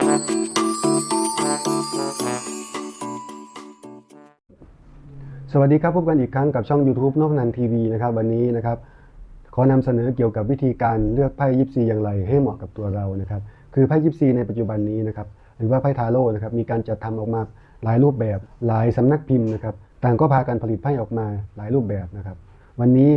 สวัสดีครับพบกันอีกครั้งกับช่อง YouTube นพนันทีวีนะครับวันนี้นะครับ ขอนำเสนอเกี่ยวกับวิธีการเลือกไพ่ยิปซีอย่างไรให้เหมาะกับตัวเรานะครับ คือไพ่ยิปซีในปัจจุบันนี้นะครับหรือว่าไพ่ทาโร่นะครับมีการจัดทำออกมาหลายรูปแบบหลายสำนักพิมพ์นะครับต่างก็พากันผลิตไพ่ออกมาหลายรูปแบบนะครับ วันนี้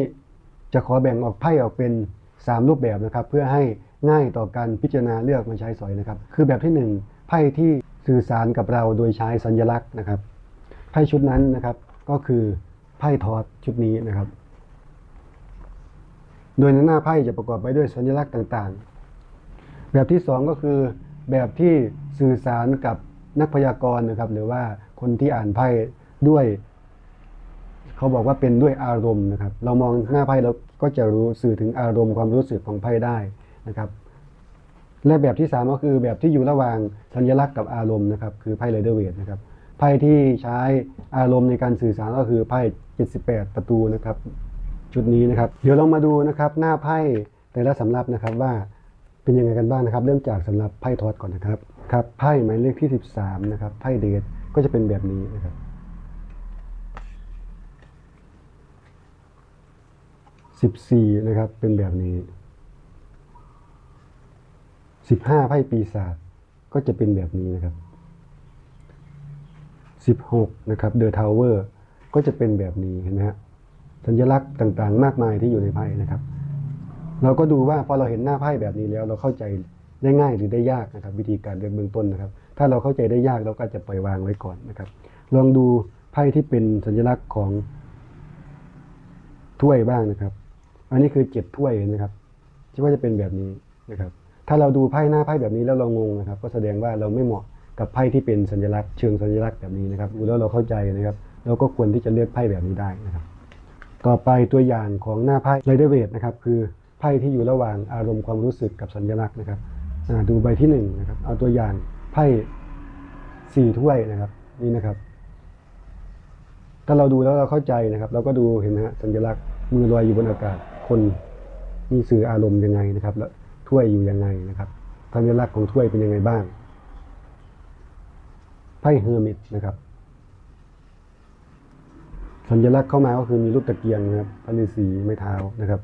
จะขอแบ่งออกไพ่ออกเป็น 3 รูปแบบนะครับ เพื่อให้ ง่ายต่อการพิจารณาเลือกมาใช้สอยนะครับ คือแบบที่ 1ไพ่ที่สื่อสารกับเราโดยใช้สัญลักษณ์นะครับไพ่ชุดนั้นนะครับก็คือไพ่ทอดชุดนี้นะครับ โดยในหน้าไพ่จะประกอบไปด้วยสัญลักษณ์ต่างๆ แบบที่ 2 ก็คือแบบที่สื่อสารกับนักพยากรณ์นะครับ หรือว่าคนที่อ่านไพ่ด้วยเขาบอกว่าเป็นด้วยอารมณ์นะครับ เรามองหน้าไพ่เราก็จะรู้สื่อถึงอารมณ์ความรู้สึกของไพ่ได้ นะครับและแบบที่ 3 ก็คือแบบที่อยู่ระหว่างสัญลักษณ์กับอารมณ์นะครับคือไพ่เรเดอร์เวทนะครับไพ่ที่ใช้อารมณ์ในการสื่อสารก็คือไพ่ 78 ประตูนะครับชุดนี้นะครับ เดี๋ยวเรามาดูนะครับหน้าไพ่แต่ละสำรับนะครับว่าเป็นยังไงกันบ้างนะครับเริ่มจากสำรับไพ่ทอดก่อนนะครับครับไพ่หมายเลขที่ 13นะครับไพ่เดทก็จะเป็นแบบนี้นะครับ14นะครับเป็นแบบนี้ 15ไพ่ปีศาจก็จะเป็นแบบนี้นะครับ16นะครับเดอะทาวเวอร์ก็จะเป็นแบบนี้เห็นไหมฮะสัญลักษณ์ต่างๆ มากมายที่อยู่ในไพ่นะครับ เราก็ดูว่าพอเราเห็นหน้าไพ่แบบนี้แล้ว เราเข้าใจได้ง่ายหรือได้ยากนะครับ วิธีการเลือกเบื้องต้นนะครับ ถ้าเราเข้าใจได้ยากเราก็จะปล่อยวางไว้ก่อนนะครับ ลองดูไพ่ที่เป็นสัญลักษณ์ของถ้วยบ้างนะครับ อันนี้คือเจ็ดถ้วยนะครับที่ว่าจะเป็นแบบนี้นะครับ ถ้าเราดูไพ่หน้าไพ่แบบนี้แล้วเรางงนะครับ ก็แสดงว่าเราไม่เหมาะกับไพ่ที่เป็นสัญลักษณ์เชิงสัญลักษณ์แบบนี้นะครับดูแล้วเราเข้าใจนะครับ เราก็ควรที่จะเลือกไพ่แบบนี้ได้นะครับ ต่อไปตัวอย่างของหน้าไพ่ไรเดอร์เวทนะครับคือไพ่ที่อยู่ระหว่างอารมณ์ความรู้สึกกับสัญลักษณ์นะครับดูใบที่หนึ่งนะครับเอาตัวอย่างไพ่สี่ถ้วยนะครับนี่นะครับ ถ้าเราดูแล้วเราเข้าใจนะครับ เราก็ดูเห็นไหมฮะสัญลักษณ์มือลอยอยู่บนอากาศคนมีสื่ออารมณ์ยังไงนะครับแล้ว ถ้วยอยู่ยังไงนะครับสัญลักษณ์ของถ้วยเป็นยังไงบ้างไพ่เฮอร์มิตนะครับสัญลักษณ์เข้ามาก็คือมีรูปตะเกียงนะครับพระฤาษีไม้เท้านะครับ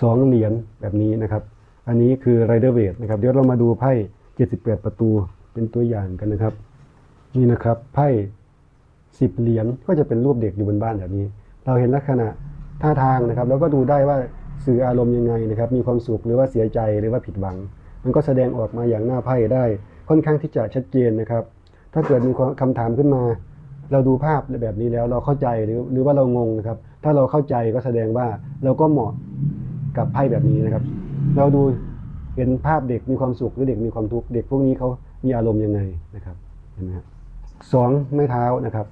สองเหรียญแบบนี้นะครับ อันนี้คือไรเดอร์เวทนะครับ เดี๋ยวเรามาดูไพ่78ประตูเป็นตัวอย่างกันนะครับ นี่นะครับไพ่สิบเหรียญก็จะเป็นรูปเด็กอยู่บนบ้านแบบนี้ เราเห็นลักษณะท่าทางนะครับ แล้วก็ดูได้ว่า สื่ออารมณ์ยังไงนะครับ มีความสุขหรือว่าเสียใจหรือว่าผิดหวัง มันก็แสดงออกมาอย่างหน้าไพ่ได้ ค่อนข้างที่จะชัดเจนนะครับ ถ้าเกิดมีคำถามขึ้นมา เราดูภาพแบบนี้แล้วเราเข้าใจหรือหรือว่าเรางงนะครับ ถ้าเราเข้าใจก็แสดงว่าเราก็เหมาะกับไพ่แบบนี้นะครับ เราดูเห็นภาพเด็กมีความสุขหรือเด็กมีความทุกข์เด็กพวกนี้เขามีอารมณ์ยังไงนะครับเห็นไหมครับสองไม้เท้านะครับ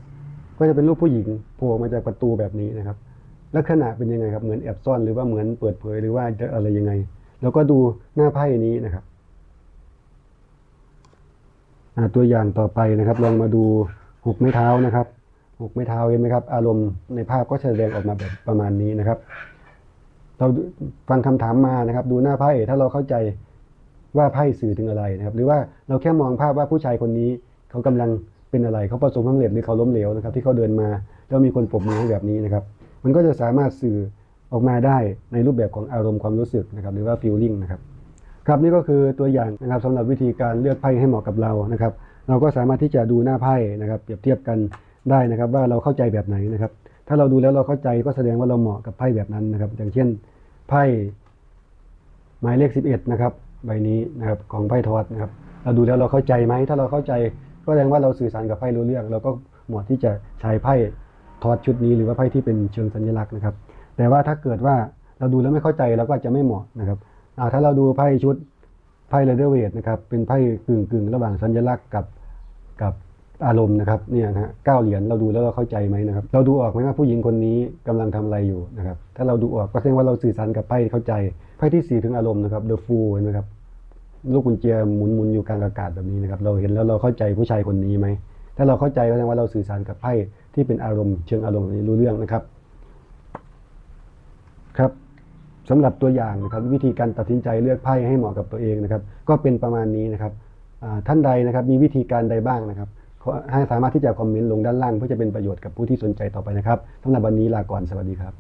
ก็จะเป็นรูปผู้หญิงโผล่มาจากประตูแบบนี้นะครับ ลักษณะเป็นยังไงครับ เหมือนแอบซ่อนหรือว่าเหมือนเปิดเผยหรือว่าจะอะไรยังไง แล้วก็ดูหน้าไพ่นี้นะครับตัวอย่างต่อไปนะครับ ลองมาดูหุกไม้เท้านะครับหุกไม้เท้าเห็นไหมครับ อารมณ์ในภาพก็แสดงออกมาแบบประมาณนี้นะครับ เราฟังคำถามมานะครับ ดูหน้าไพ่ถ้าเราเข้าใจว่าไพ่สื่อถึงอะไรนะครับ หรือว่าเราแค่มองภาพว่าผู้ชายคนนี้เขากำลังเป็นอะไรเขาประสบความสำเร็จหรือเขาล้มเหลวนะครับ ที่เขาเดินมาแล้วมีคนปรบมือให้แบบนี้นะครับ มันก็จะสามารถสื่อออกมาได้ในรูปแบบของอารมณ์ความรู้สึกนะครับหรือว่า feeling นะครับครับนี่ก็คือตัวอย่างนะครับสำหรับวิธีการเลือกไพ่ให้เหมาะกับเรานะครับ เราก็สามารถที่จะดูหน้าไพ่นะครับ เปรียบเทียบกันได้นะครับ ว่าเราเข้าใจแบบไหนนะครับ ถ้าเราดูแล้วเราเข้าใจก็แสดงว่าเราเหมาะกับไพ่แบบนั้นนะครับ อย่างเช่นไพ่หมายเลข 11 นะครับใบนี้นะครับของไพ่ทอดนะครับ เราดูแล้วเราเข้าใจไหมถ้าเราเข้าใจก็แสดงว่าเราสื่อสารกับไพ่รู้เรื่องเราก็เหมาะที่จะใช้ไพ่ ทอดชุดนี้หรือว่าไพ่ที่เป็นเชิงสัญลักษณ์นะครับ แต่ว่าถ้าเกิดว่าเราดูแล้วไม่เข้าใจเราก็จะไม่เหมาะนะครับถ้าเราดูไพ่ชุดไพ่เรเดอร์เวทนะครับเป็นไพ่กึ่งกึ่งระหว่างสัญลักษณ์กับกับอารมณ์นะครับเนี่ยนะฮะเก้าเหรียญเราดูแล้วเราเข้าใจไหมนะครับ เราดูออกไหมว่าผู้หญิงคนนี้กำลังทำอะไรอยู่นะครับ ถ้าเราดูออกก็แสดงว่าเราสื่อสารกับไพ่เข้าใจไพ่ที่สี่ถึงอารมณ์นะครับเดอะฟูลนะครับลูกกุญแจหมุนหมุนอยู่กลางอากาศแบบนี้นะครับ เราเห็นแล้วเราเข้าใจผู้ชายคนนี้ไหม ถ้าเราเข้าใจแสดงว่าเราสื่อสารกับไพ่ที่เป็นอารมณ์เชิงอารมณ์นี้รู้เรื่องนะครับ ครับสำหรับตัวอย่างนะครับ วิธีการตัดสินใจเลือกไพ่ให้เหมาะกับตัวเองนะครับ ก็เป็นประมาณนี้นะครับท่านใดนะครับมีวิธีการใดบ้างนะครับให้สามารถที่จะคอมเมนต์ลงด้านล่างเพื่อจะเป็นประโยชน์กับผู้ที่สนใจต่อไปนะครับสำหรับวันนี้ลาก่อนสวัสดีครับ